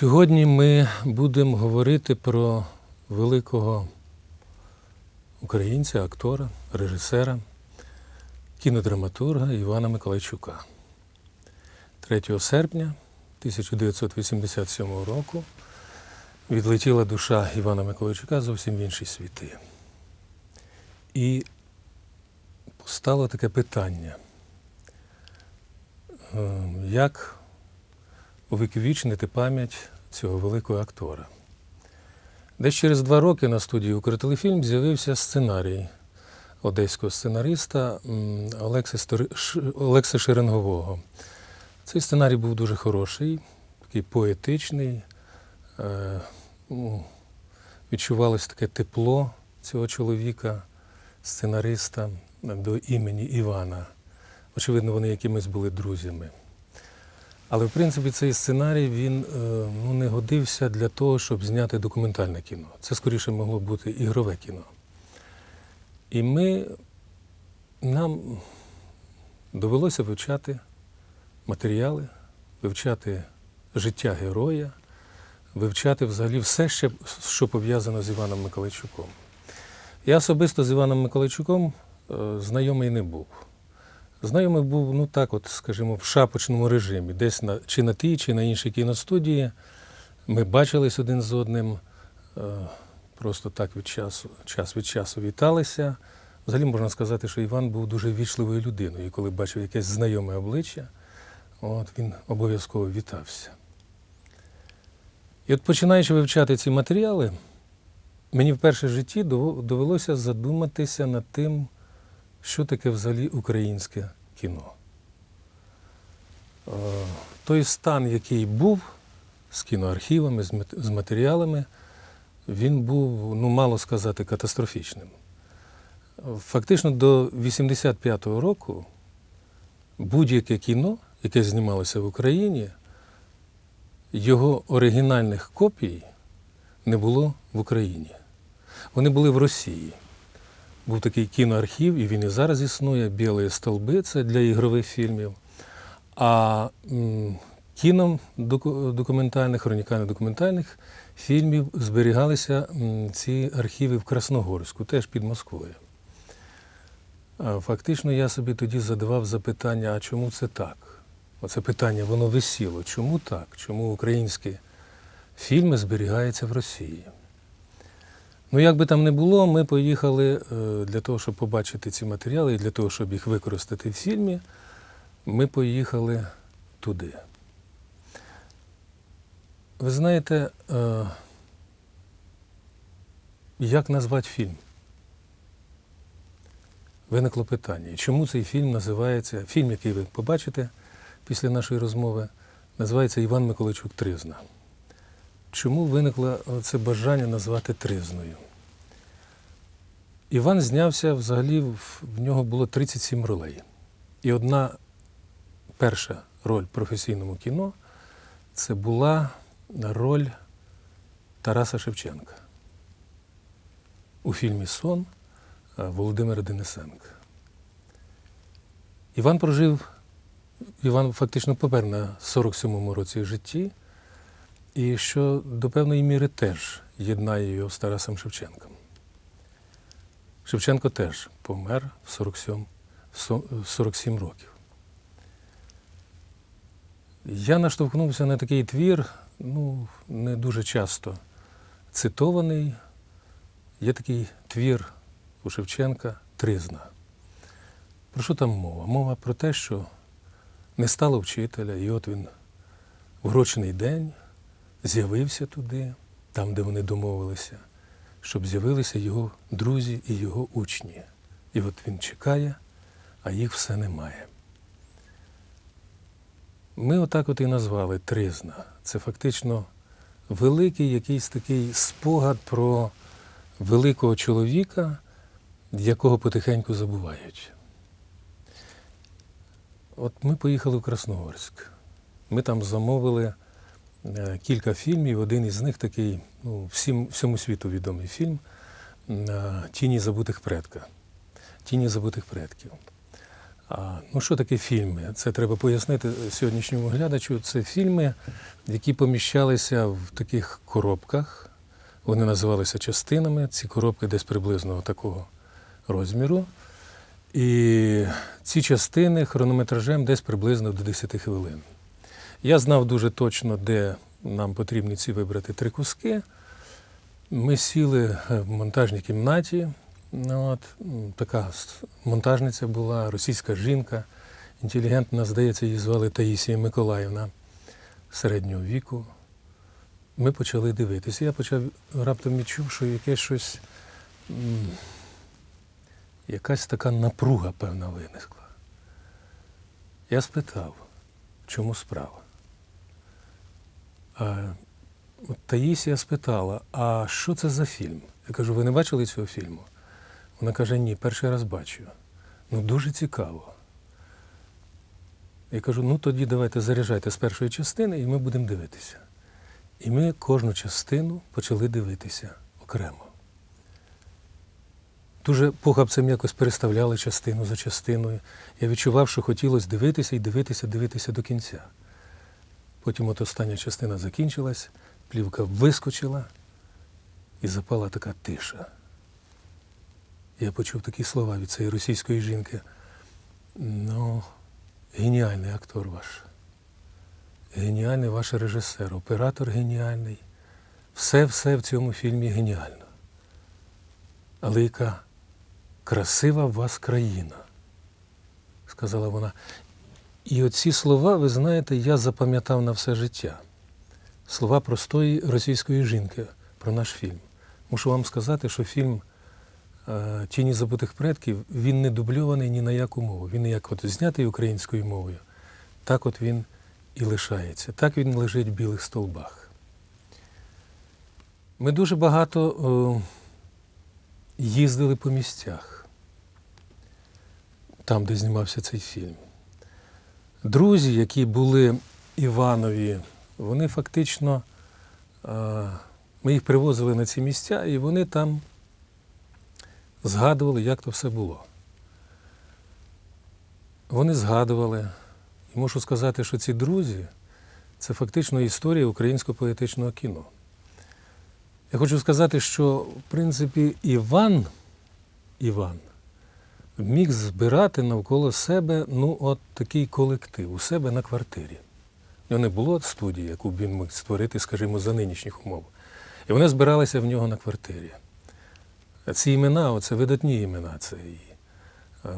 Сьогодні ми будемо говорити про великого українця, актора, режисера, кінодраматурга Івана Миколайчука. 3 серпня 1987 року відлетіла душа Івана Миколайчука зовсім в інші світи. І постало таке питання, е, як увіковічнити пам'ять цього великого актора. Десь через два роки на студії Укртелефільм з'явився сценарій одеського сценариста Олекси Шеренгового. Цей сценарій був дуже хороший, такий поетичний. Е, ну, відчувалось таке тепло цього чоловіка, сценариста до імені Івана. Очевидно, вони якимись були друзями. Але в принципі цей сценарій він е, ну, не годився для того, щоб зняти документальне кіно. Це скоріше могло бути ігрове кіно. І ми, нам довелося вивчати матеріали, вивчати життя героя, вивчати взагалі все, ще, що пов'язано з Іваном Миколайчуком. Я особисто з Іваном Миколайчуком е, знайомий не був. Знайомий був, ну так, от, скажімо, в шапочному режимі, десь на, чи на тій, чи на іншій кіностудії. Ми бачились один з одним, е, просто так від часу, час від часу віталися. Взагалі можна сказати, що Іван був дуже вічливою людиною, і коли бачив якесь знайоме обличчя, от, він обов'язково вітався. І от починаючи вивчати ці матеріали, мені вперше в житті довелося задуматися над тим, що таке взагалі українське кіно. Е, Той стан, який був з кіноархівами, з матеріалами, він був, ну, мало сказати, катастрофічним. Фактично до 85-го року будь-яке кіно, яке знімалося в Україні, його оригінальних копій не було в Україні. Вони були в Росії. Був такий кіноархів, і він і зараз існує білі столби це для ігрових фільмів. А кіном документальних, хронікально-документальних фільмів зберігалися ці архіви в Красногорську, теж під Москвою. Фактично, я собі тоді задавав запитання, а чому це так? Оце питання, воно висіло. Чому так? Чому українські фільми зберігаються в Росії? Ну, як би там не було, ми поїхали е, для того, щоб побачити ці матеріали і для того, щоб їх використати в фільмі, ми поїхали туди. Ви знаєте, е, як назвати фільм? Виникло питання. Чому цей фільм називається, фільм, який ви побачите після нашої розмови, називається Іван Миколайчук Тризна. Чому виникло це бажання назвати Тризною? Іван знявся взагалі, в в нього було 37 ролей. І одна перша роль в професійному кіно це була роль Тараса Шевченка у фільмі Сон е, Володимира Денисенка. Іван прожив, Іван фактично помер на 47-му році житті, і що до певної міри теж єднає його з Тарасом Шевченком. Шевченко теж помер в 47, в со- в 47 років. Я наштовхнувся на такий твір, ну, не дуже часто цитований. Є такий твір у Шевченка Тризна. Про що там мова? Мова про те, що не стало вчителя, і от він в грочний день з'явився туди, там, де вони домовилися, щоб з'явилися його друзі і його учні. І от він чекає, а їх все немає. Ми отак от і назвали Тризна. Це фактично великий якийсь такий спогад про великого чоловіка, якого потихеньку забувають. От ми поїхали в Красногорськ. Ми там замовили кілька фільмів. Один із них такий, ну, всім, всьому світу відомий фільм е, Тіні забутих предка. Тіні забутих предків. А, ну, що таке фільми? Це треба пояснити сьогоднішньому глядачу. Це фільми, які поміщалися в таких коробках. Вони називалися частинами. Ці коробки десь приблизно такого розміру. І ці частини хронометражем десь приблизно до 10 хвилин. Я знав дуже точно, де нам потрібні ці вибрати три куски. Ми сіли в монтажній кімнаті. Ну, от, така монтажниця була, російська жінка, інтелігентна, здається, її звали Таїсія Миколаївна середнього віку. Ми почали дивитися. Я почав раптом відчув, що якесь щось, якась така напруга певна виникла. Я спитав, чому справа. Таїсія спитала, а що це за фільм? Я кажу, ви не бачили цього фільму? Вона каже, ні, перший раз бачу. Ну, дуже цікаво. Я кажу, ну тоді давайте заряджайте з першої частини і ми будемо дивитися. І ми кожну частину почали дивитися окремо. Дуже похабцем якось переставляли частину за частиною. Я відчував, що хотілося дивитися і дивитися, дивитися до кінця. Потім от остання частина закінчилась, плівка вискочила і запала така тиша. Я почув такі слова від цієї російської жінки. Ну, геніальний актор ваш. Геніальний ваш режисер, оператор геніальний. Все-все в цьому фільмі геніально. Але яка красива в вас країна, сказала вона. І оці слова, ви знаєте, я запам'ятав на все життя. Слова простої російської жінки про наш фільм. Мушу вам сказати, що фільм е, Тіні забутих предків він не дубльований ні на яку мову. Він як от знятий українською мовою, так от він і лишається. Так він лежить в білих столбах. Ми дуже багато е, їздили по місцях, там, де знімався цей фільм. Друзі, які були Іванові, вони фактично, ми їх привозили на ці місця, і вони там згадували, як то все було. Вони згадували, і мушу сказати, що ці друзі це фактично історія українського поетичного кіно. Я хочу сказати, що в принципі Іван, Іван міг збирати навколо себе ну, от такий колектив у себе на квартирі. У нього не було студії, яку б він міг створити, скажімо, за нинішніх умов. І вони збиралися в нього на квартирі. Ці імена, оце видатні імена. Це і, е,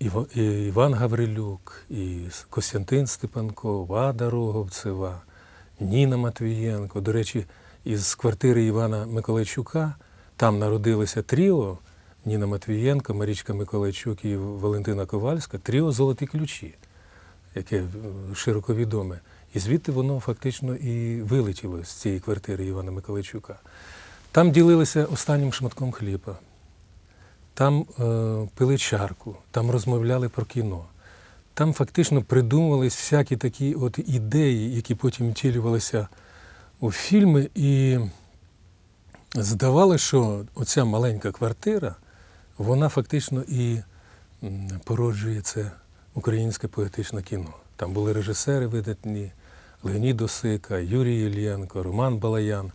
Іва- і Іван Гаврилюк, і Костянтин Степанков, Ада Роговцева, Ніна Матвієнко. До речі, із квартири Івана Миколайчука там народилося тріо Ніна Матвієнко, Марічка Миколайчук і Валентина Ковальська, тріо Золоті ключі, яке е, широко відоме. І звідти воно фактично і вилетіло з цієї квартири Івана Миколайчука. Там ділилися останнім шматком хліба, там е, пили чарку, там розмовляли про кіно. Там фактично придумувались всякі такі от ідеї, які потім втілювалися у фільми. І здавалося, що оця маленька квартира, вона фактично і породжує це українське поетичне кіно. Там були режисери видатні, Леонід Осика, Юрій Єлєнко, Роман Балаян.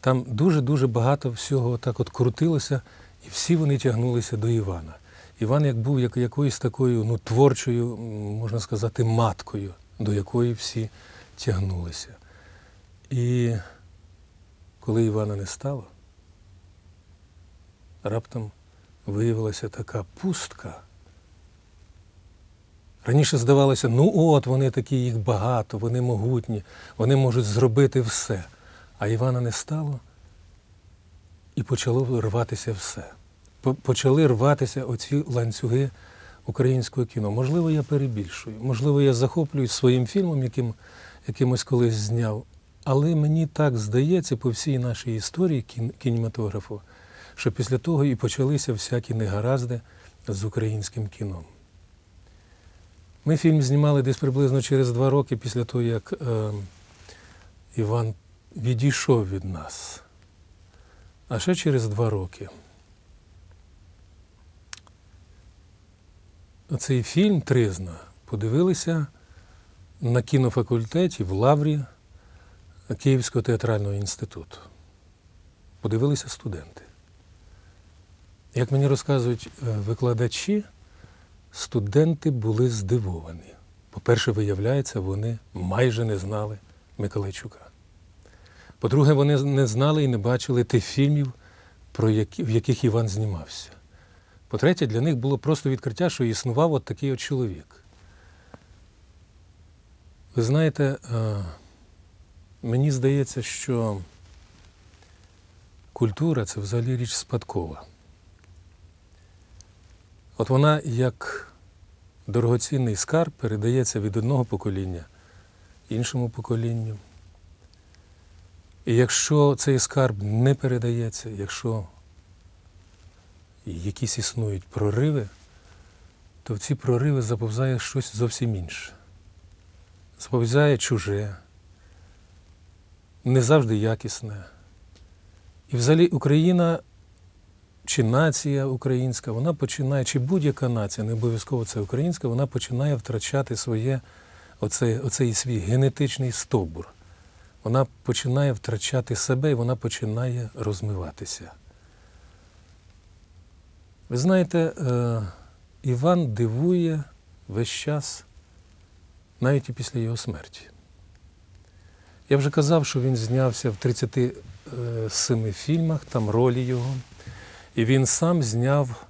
Там дуже-дуже багато всього так от крутилося, і всі вони тягнулися до Івана. Іван як був як, якоюсь такою ну, творчою, можна сказати, маткою, до якої всі тягнулися. І коли Івана не стало, раптом виявилася така пустка. Раніше здавалося, ну от вони такі, їх багато, вони могутні, вони можуть зробити все. А Івана не стало, і почало рватися все. Почали рватися оці ланцюги українського кіно. Можливо, я перебільшую, можливо, я захоплююсь своїм фільмом, яким якимось колись зняв. Але мені так здається по всій нашій історії кін- кінематографу, що після того і почалися всякі негаразди з українським кіном. Ми фільм знімали десь приблизно через два роки після того, як е, Іван відійшов від нас. А ще через два роки цей фільм Тризна подивилися на кінофакультеті в Лаврі Київського театрального інституту. Подивилися студенти. Як мені розказують е, викладачі, студенти були здивовані. По-перше, виявляється, вони майже не знали Миколайчука. По-друге, вони не знали і не бачили тих фільмів, про які, в яких Іван знімався. По-третє, для них було просто відкриття, що існував от такий от чоловік. Ви знаєте, е, мені здається, що культура це взагалі річ спадкова. От вона як дорогоцінний скарб передається від одного покоління іншому поколінню. І якщо цей скарб не передається, якщо якісь існують прориви, то в ці прориви заповзає щось зовсім інше. Заповзає чуже, не завжди якісне. І взагалі Україна чи нація українська, вона починає, чи будь-яка нація, не обов'язково це українська, вона починає втрачати своє, оцей, оцей свій генетичний стовбур. Вона починає втрачати себе і вона починає розмиватися. Ви знаєте, е, Іван дивує весь час, навіть і після його смерті. Я вже казав, що він знявся в 37 фільмах, там ролі його. І він сам зняв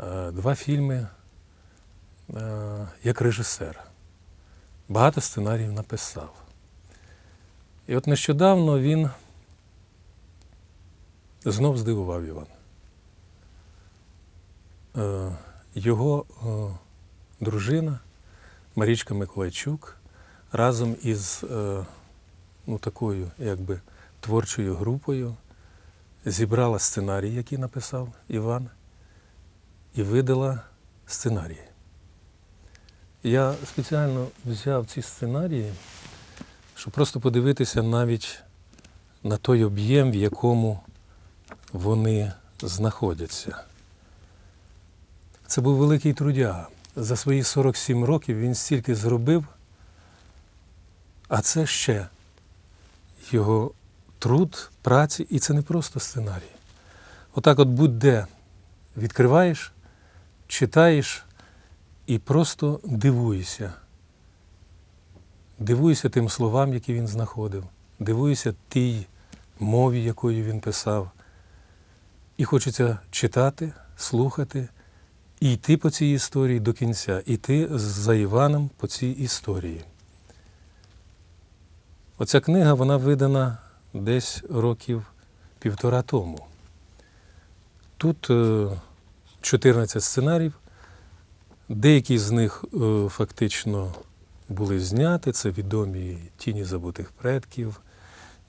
е, два фільми е, як режисер. Багато сценаріїв написав. І от нещодавно він знов здивував Іван. Е, Його дружина Марічка Миколайчук разом із ну, такою якби, творчою групою зібрала сценарій, який написав Іван, і видала сценарії. Я спеціально взяв ці сценарії, щоб просто подивитися навіть на той об'єм, в якому вони знаходяться. Це був великий трудяга. За свої 47 років він стільки зробив, а це ще його труд, праці, і це не просто сценарій. Отак, от будь-де відкриваєш, читаєш і просто дивуєшся. Дивуюся тим словам, які він знаходив, дивуюся тій мові, якою він писав. І хочеться читати, слухати і йти по цій історії до кінця, йти за Іваном по цій історії. Оця книга вона видана десь років півтора тому. Тут е, 14 сценаріїв, деякі з них е, фактично були зняті, це відомі тіні забутих предків,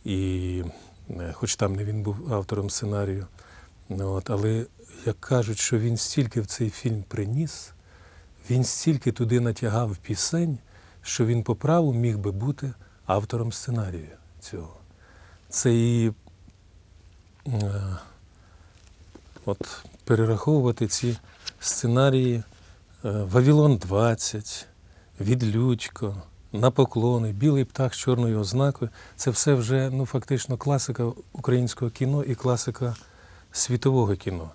і е, хоч там не він був автором сценарію, от, але як кажуть, що він стільки в цей фільм приніс, він стільки туди натягав пісень, що він по праву міг би бути автором сценарію цього. Це і е, от, перераховувати ці сценарії е, Вавилон 20, Відлюдько, На поклони, Білий птах з чорною ознакою. Це все вже ну, фактично класика українського кіно і класика світового кіно.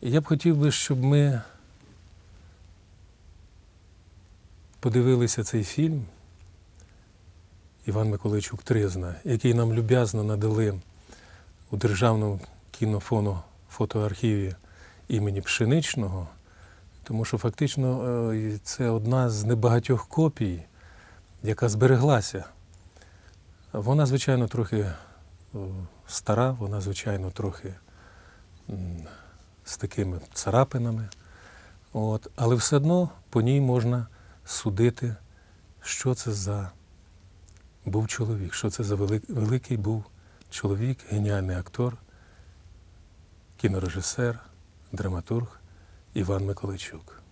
Я б хотів би, щоб ми подивилися цей фільм Іван Миколайчук Тризна, який нам люб'язно надали у Державному кінофону фотоархіві імені Пшеничного, тому що фактично е, це одна з небагатьох копій, яка збереглася. Вона, звичайно, трохи е, стара, вона, звичайно, трохи з такими царапинами. От. Але все одно по ній можна судити, що це за був чоловік, що це за велик, великий був чоловік, геніальний актор, кінорежисер, драматург Іван Миколайчук.